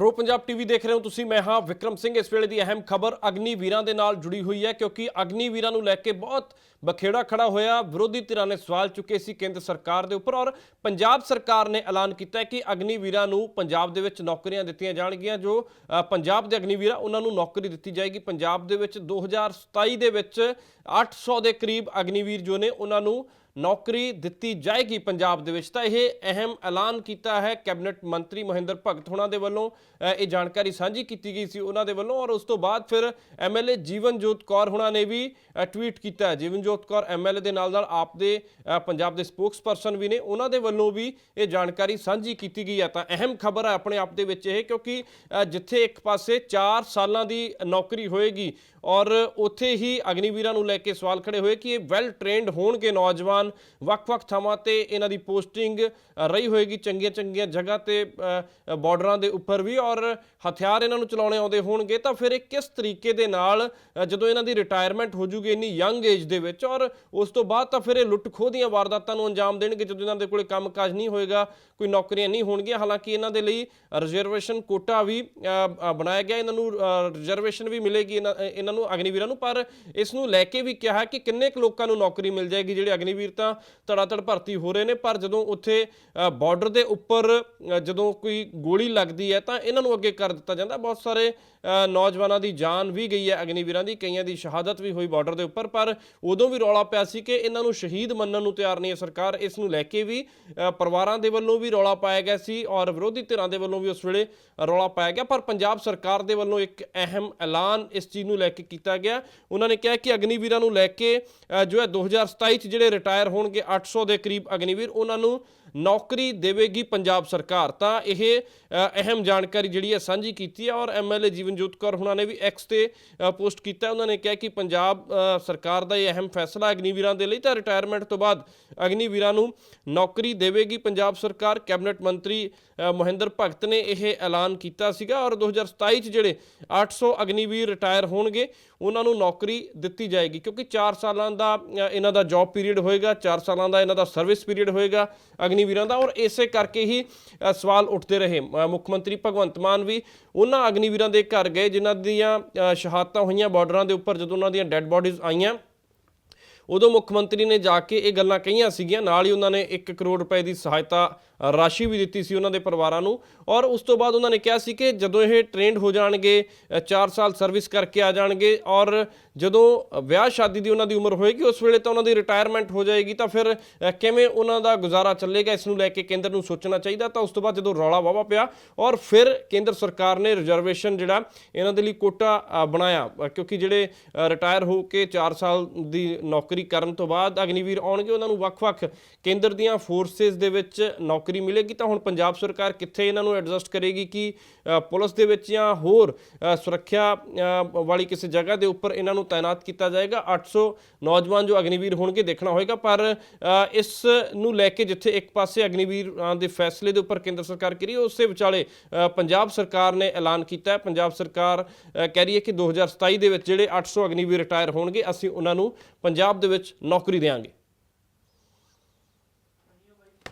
Pro Punjab TV ਦੇਖ ਰਹੇ ਹੋ ਤੁਸੀਂ, ਮੈਂ ਹਾਂ ਵਿਕਰਮ ਸਿੰਘ। ਇਸ ਵੇਲੇ ਦੀ ਅਹਿਮ ਖਬਰ ਅਗਨੀ ਵੀਰਾਂ ਦੇ ਨਾਲ ਜੁੜੀ ਹੋਈ ਹੈ, ਕਿਉਂਕਿ ਅਗਨੀ ਵੀਰਾਂ ਨੂੰ ਲੈ ਕੇ ਬਹੁਤ ਬਖੇੜਾ ਖੜਾ ਹੋਇਆ। ਵਿਰੋਧੀ ਧਿਰਾਂ ਨੇ ਸਵਾਲ ਚੁੱਕੇ ਸੀ ਕੇਂਦਰ ਸਰਕਾਰ ਦੇ ਉੱਪਰ ਔਰ ਪੰਜਾਬ ਸਰਕਾਰ ਨੇ ਐਲਾਨ ਕੀਤਾ ਕਿ ਅਗਨੀ ਵੀਰਾਂ ਨੂੰ ਪੰਜਾਬ ਦੇ ਵਿੱਚ ਨੌਕਰੀਆਂ ਦਿੱਤੀਆਂ ਜਾਣਗੀਆਂ, ਜੋ ਪੰਜਾਬ ਦੇ ਅਗਨੀ ਵੀਰਾਂ, ਉਹਨਾਂ ਨੂੰ ਨੌਕਰੀ ਦਿੱਤੀ ਜਾਏਗੀ। ਪੰਜਾਬ ਦੇ ਵਿੱਚ 2027 ਦੇ ਵਿੱਚ 800 ਦੇ ਕਰੀਬ ਅਗਨੀਵੀਰ ਜੋ ਨੇ, ਉਹਨਾਂ ਨੂੰ ਨੌਕਰੀ ਦਿੱਤੀ ਜਾਏਗੀ ਪੰਜਾਬ ਦੇ ਵਿੱਚ, ਤਾਂ ਇਹ ਅਹਿਮ ਐਲਾਨ ਕੀਤਾ ਹੈ ਕੈਬਨਿਟ ਮੰਤਰੀ ਮਹਿੰਦਰ ਭਗਤ ਹੋਣਾ ਦੇ ਵੱਲੋਂ। ਇਹ ਜਾਣਕਾਰੀ ਸਾਂਝੀ ਕੀਤੀ ਗਈ ਸੀ ਉਹਨਾਂ ਦੇ ਵੱਲੋਂ ਔਰ ਉਸ ਤੋਂ ਬਾਅਦ ਫਿਰ ਐਮਐਲਏ ਜੀਵਨਜੋਤ ਕੌਰ ਹੋਣਾ ਨੇ ਵੀ ਟਵੀਟ ਕੀਤਾ ਹੈ। ਜੀਵਨਜੋਤ ਕੌਰ ਐਮਐਲਏ ਦੇ ਨਾਲ ਨਾਲ ਆਪ ਦੇ ਪੰਜਾਬ ਦੇ ਸਪੋਕਸਪਰਸਨ ਵੀ ਨੇ, ਉਹਨਾਂ ਦੇ ਵੱਲੋਂ ਵੀ ਇਹ ਜਾਣਕਾਰੀ ਸਾਂਝੀ ਕੀਤੀ ਗਈ ਹੈ। ਤਾਂ ਅਹਿਮ ਖਬਰ ਹੈ ਆਪਣੇ ਆਪ ਦੇ ਵਿੱਚ ਇਹ ਕਿਉਂਕਿ ਜਿੱਥੇ ਇੱਕ ਪਾਸੇ 4 ਸਾਲਾਂ ਦੀ ਨੌਕਰੀ ਹੋਏਗੀ ਔਰ ਉੱਥੇ ਹੀ ਅਗਨੀਵੀਰਾਂ ਨੂੰ ਲੈ ਕੇ ਸਵਾਲ ਖੜੇ ਹੋਏ ਕਿ ਇਹ ਵੈਲ ਟ੍ਰੇਨਡ ਹੋਣਗੇ ਨੌਜਵਾਨ ਵੱਖ-ਵੱਖ ਥਾਵਾਂ ਤੇ ਇਹਨਾਂ ਦੀ ਪੋਸਟਿੰਗ ਰਹੀ ਹੋਏਗੀ ਚੰਗੀਆਂ ਚੰਗੀਆਂ ਜਗ੍ਹਾ ਤੇ ਅ, ਬਾਰਡਰਾਂ ਦੇ ਉੱਪਰ ਵੀ ਔਰ ਹਥਿਆਰ ਇਹਨਾਂ ਨੂੰ ਚਲਾਉਣੇ ਆਉਂਦੇ ਹੋਣਗੇ। ਤਾਂ ਫਿਰ ਇਹ ਕਿਸ ਤਰੀਕੇ ਦੇ ਨਾਲ ਜਦੋਂ ਇਹਨਾਂ ਦੀ ਰਿਟਾਇਰਮੈਂਟ ਹੋ ਜੂਗੀ ਇੰਨੀ ਯੰਗ ਏਜ ਦੇ ਵਿੱਚ ਔਰ ਉਸ ਤੋਂ ਬਾਅਦ ਤਾਂ ਫਿਰ ਇਹ ਲੁੱਟ ਖੋਹ ਦੀਆਂ ਵਾਰਦਾਤਾਂ ਨੂੰ ਅੰਜਾਮ ਦੇਣਗੇ ਜਦੋਂ ਇਹਨਾਂ ਦੇ ਕੋਲੇ ਕੰਮਕਾਜ ਨਹੀਂ ਹੋਏਗਾ ਕੋਈ ਨੌਕਰੀਆਂ ਨਹੀਂ ਹੋਣਗੀਆਂ। ਹਾਲਾਂਕਿ ਇਹਨਾਂ ਦੇ ਲਈ ਰਿਜ਼ਰਵੇਸ਼ਨ ਕੋਟਾ ਵੀ ਬਣਾਇਆ ਗਿਆ ਇਹਨਾਂ ਨੂੰ ਰਿਜ਼ਰਵੇਸ਼ਨ ਵੀ ਮਿਲੇਗੀ ਇਹਨਾਂ ਇਹਨਾਂ ਨੂੰ ਅਗਨੀਵੀਰਾਂ ਨੂੰ। ਪਰ ਇਸ ਨੂੰ ਲੈ ਕੇ ਵੀ ਕਿਹਾ ਕਿ ਕਿੰਨੇ ਕੁ ਲੋਕਾਂ ਨੂੰ ਨੌਕਰੀ ਮਿਲ ਜਾਏਗੀ ਜਿਹੜੇ ਅਗਨੀਵੀਰ ਤਾਂ ਧੜਾਧੜ ਭਰਤੀ ਹੋ ਰਹੇ ਨੇ, ਪਰ ਜਦੋਂ ਉੱਥੇ ਬਾਰਡਰ ਦੇ ਉੱਪਰ ਜਦੋਂ ਕੋਈ ਗੋਲੀ ਲੱਗਦੀ ਹੈ ਤਾਂ ਇਹਨਾਂ ਨੂੰ ਅੱਗੇ ਕਰ ਦਿੱਤਾ ਜਾਂਦਾ। ਬਹੁਤ ਸਾਰੇ ਨੌਜਵਾਨਾਂ ਦੀ ਜਾਨ ਵੀ ਗਈ ਹੈ ਅਗਨੀਵੀਰਾਂ ਦੀ, ਕਈਆਂ ਦੀ ਸ਼ਹਾਦਤ ਵੀ ਹੋਈ ਬਾਰਡਰ ਦੇ ਉੱਪਰ, ਪਰ ਉਦੋਂ ਵੀ ਰੌਲਾ ਪਿਆ ਸੀ ਕਿ ਇਹਨਾਂ ਨੂੰ ਸ਼ਹੀਦ ਮੰਨਣ ਨੂੰ ਤਿਆਰ ਨਹੀਂ ਹੈ ਸਰਕਾਰ। ਇਸ ਨੂੰ ਲੈ ਕੇ ਵੀ ਪਰਿਵਾਰਾਂ ਦੇ ਵੱਲੋਂ ਵੀ ਰੌਲਾ ਪਾਇਆ ਗਿਆ ਸੀ ਔਰ ਵਿਰੋਧੀ ਧਿਰਾਂ ਦੇ ਵੱਲੋਂ ਵੀ ਉਸ ਵੇਲੇ ਰੌਲਾ ਪਾਇਆ ਗਿਆ, ਪਰ ਪੰਜਾਬ ਸਰਕਾਰ ਦੇ ਵੱਲੋਂ ਇੱਕ ਅਹਿਮ ਐਲਾਨ ਇਸ ਚੀਜ਼ ਨੂੰ ਲੈ ਕੇ ਕੀਤਾ ਗਿਆ। ਉਹਨਾਂ ਨੇ ਕਿਹਾ ਕਿ ਅਗਨੀਵੀਰਾਂ ਨੂੰ ਲੈ ਕੇ ਜੋ ਹੈ 2027 ਚ ਜਿਹੜੇ ਰਿਟਾਇਰ ਹੋਣਗੇ 800 ਦੇ ਕਰੀਬ ਅਗਨੀਵੀਰ ਉਹਨਾਂ ਨੂੰ ਨੌਕਰੀ ਦੇਵੇਗੀ ਪੰਜਾਬ ਸਰਕਾਰ। ਤਾਂ ਇਹ ਅਹਿਮ ਜਾਣਕਾਰੀ ਜਿਹੜੀ ਹੈ ਸਾਂਝੀ ਕੀਤੀ ਹੈ ਔਰ ਐਮਐਲਏ ਜੀਵਨਜੋਤ ਕੌਰ ਹੁਣਾਂ ਨੇ ਵੀ ਐਕਸ ਤੇ ਪੋਸਟ ਕੀਤਾ। ਉਹਨਾਂ ਨੇ ਕਿਹਾ ਕਿ ਪੰਜਾਬ ਸਰਕਾਰ ਦਾ ਇਹ ਅਹਿਮ ਫੈਸਲਾ ਅਗਨੀਵੀਰਾਂ ਦੇ ਲਈ। ਤਾਂ ਰਿਟਾਇਰਮੈਂਟ ਤੋਂ ਬਾਅਦ ਅਗਨੀਵੀਰਾਂ ਨੂੰ ਨੌਕਰੀ ਦੇਵੇਗੀ ਪੰਜਾਬ ਸਰਕਾਰ। ਕੈਬਨਿਟ ਮੰਤਰੀ ਮਹਿੰਦਰ ਭਗਤ ਨੇ ਇਹ ਐਲਾਨ ਕੀਤਾ ਸੀਗਾ ਔਰ 2027 ਚ ਜਿਹੜੇ 800 ਅਗਨੀਵੀਰ ਰਿਟਾਇਰ ਹੋਣਗੇ, ਉਹਨਾਂ ਨੂੰ ਨੌਕਰੀ ਦਿੱਤੀ ਜਾਏਗੀ। ਕਿਉਂਕਿ 4 ਸਾਲਾਂ ਦਾ ਇਹਨਾਂ ਦਾ ਜੌਬ ਪੀਰੀਅਡ ਹੋਏਗਾ 4 ਸਾਲਾਂ ਦਾ ਇਹਨਾਂ ਦਾ ਸਰਵਿਸ ਪੀਰੀਅਡ ਹੋਏਗਾ ਅਗਨੀ ਅਗਨੀਵੀਰਾਂ ਦਾ ਔਰ ਇਸੇ ਕਰਕੇ ਹੀ ਸਵਾਲ ਉੱਠਦੇ ਰਹੇ। ਮੁੱਖ ਮੰਤਰੀ ਭਗਵੰਤ ਮਾਨ ਵੀ ਉਹਨਾਂ ਅਗਨੀਵੀਰਾਂ ਦੇ ਘਰ ਗਏ, ਜਿਨ੍ਹਾਂ ਦੀਆਂ ਸ਼ਹਾਦਤਾਂ ਹੋਈਆਂ ਬਾਰਡਰਾਂ ਦੇ ਉੱਪਰ ਜਦੋਂ ਉਹਨਾਂ ਦੀਆਂ ਡੈੱਡ ਬਾਡੀਜ਼ ਆਈਆਂ। ਉਦੋਂ ਮੁੱਖ ਮੰਤਰੀ ਨੇ ਜਾ ਕੇ ਇਹ ਗੱਲਾਂ ਕਹੀਆਂ ਸੀਗੀਆਂ। ਨਾਲ ਹੀ ਉਹਨਾਂ ਨੇ 1 ਕਰੋੜ ਰੁਪਏ ਦੀ ਸਹਾਇਤਾ ਰਾਸ਼ੀ ਵੀ ਦਿੱਤੀ ਸੀ ਉਹਨਾਂ ਦੇ ਪਰਿਵਾਰਾਂ ਨੂੰ। ਔਰ ਉਸ ਤੋਂ ਬਾਅਦ ਉਹਨਾਂ ਨੇ ਕਿਹਾ ਸੀ ਕਿ ਜਦੋਂ ਇਹ ਟ੍ਰੇਨਡ ਹੋ ਜਾਣਗੇ 4 ਸਾਲ ਸਰਵਿਸ ਕਰਕੇ ਆ ਜਾਣਗੇ ਔਰ ਜਦੋਂ ਵਿਆਹ ਸ਼ਾਦੀ ਦੀ ਉਹਨਾਂ ਦੀ ਉਮਰ ਹੋਏਗੀ, ਉਸ ਵੇਲੇ ਤਾਂ ਉਹਨਾਂ ਦੀ ਰਿਟਾਇਰਮੈਂਟ ਹੋ ਜਾਏਗੀ। ਤਾਂ ਫਿਰ ਕਿਵੇਂ ਉਹਨਾਂ ਦਾ ਗੁਜ਼ਾਰਾ ਚੱਲੇਗਾ, ਇਸ ਨੂੰ ਲੈ ਕੇ ਕੇਂਦਰ ਨੂੰ ਸੋਚਣਾ ਚਾਹੀਦਾ। ਤਾਂ ਉਸ ਤੋਂ ਬਾਅਦ ਜਦੋਂ ਰੌਲਾ ਵਾਵਾ ਪਿਆ ਔਰ ਫਿਰ ਕੇਂਦਰ ਸਰਕਾਰ ਨੇ ਰਿਜ਼ਰਵੇਸ਼ਨ ਜਿਹੜਾ, ਇਹਨਾਂ ਦੇ ਲਈ ਕੋਟਾ ਬਣਾਇਆ। ਕਿਉਂਕਿ ਜਿਹੜੇ ਰਿਟਾਇਰ ਹੋ ਕੇ 4 ਸਾਲ ਦੀ ਨੌਕਰੀ ਕਰਨ ਤੋਂ ਬਾਅਦ ਅਗਨੀਵੀਰ ਆਉਣਗੇ, ਉਹਨਾਂ ਨੂੰ ਵੱਖ-ਵੱਖ ਕੇਂਦਰ ਦੀਆਂ ਫੋਰਸਸ ਦੇ ਵਿੱਚ ਨੌਕਰੀ ਮਿਲੇਗੀ। ਤਾਂ ਹੁਣ ਪੰਜਾਬ ਸਰਕਾਰ ਕਿੱਥੇ ਇਹਨਾਂ ਨੂੰ ਐਡਜਸਟ ਕਰੇਗੀ ਕਿ ਪੁਲਿਸ ਦੇ ਵਿੱਚ ਜਾਂ ਹੋਰ ਸੁਰੱਖਿਆ ਵਾਲੀ ਕਿਸੇ ਜਗ੍ਹਾ ਦੇ ਉੱਪਰ ਇਹਨਾਂ ਨੂੰ ਤਾਇਨਾਤ ਕੀਤਾ ਜਾਏਗਾ? 800 ਨੌਜਵਾਨ ਜੋ ਅਗਨੀਵੀਰ ਹੋਣਗੇ, ਦੇਖਣਾ ਹੋਏਗਾ। ਪਰ ਇਸ ਨੂੰ ਲੈ ਕੇ ਜਿੱਥੇ ਇੱਕ ਪਾਸੇ ਅਗਨੀਵੀਰਾਂ ਦੇ ਫੈਸਲੇ ਦੇ ਉੱਪਰ ਕੇਂਦਰ ਸਰਕਾਰ ਕਰੀ ਉਸੇ ਵਿਚਾਲੇ ਪੰਜਾਬ ਸਰਕਾਰ ਨੇ ਐਲਾਨ ਕੀਤਾ ਹੈ। ਪੰਜਾਬ ਸਰਕਾਰ ਕਹਿ ਰਹੀ ਹੈ ਕਿ 2027 ਦੇ ਵਿੱਚ ਜਿਹੜੇ 800 ਅਗਨੀਵੀਰ ਰਿਟਾਇਰ ਹੋਣਗੇ, ਅਸੀਂ ਉਹਨਾਂ ਨੂੰ ਪੰਜਾਬ ਦੇ ਦੇ ਵਿੱਚ ਨੌਕਰੀ ਦੇਵਾਂਗੇ।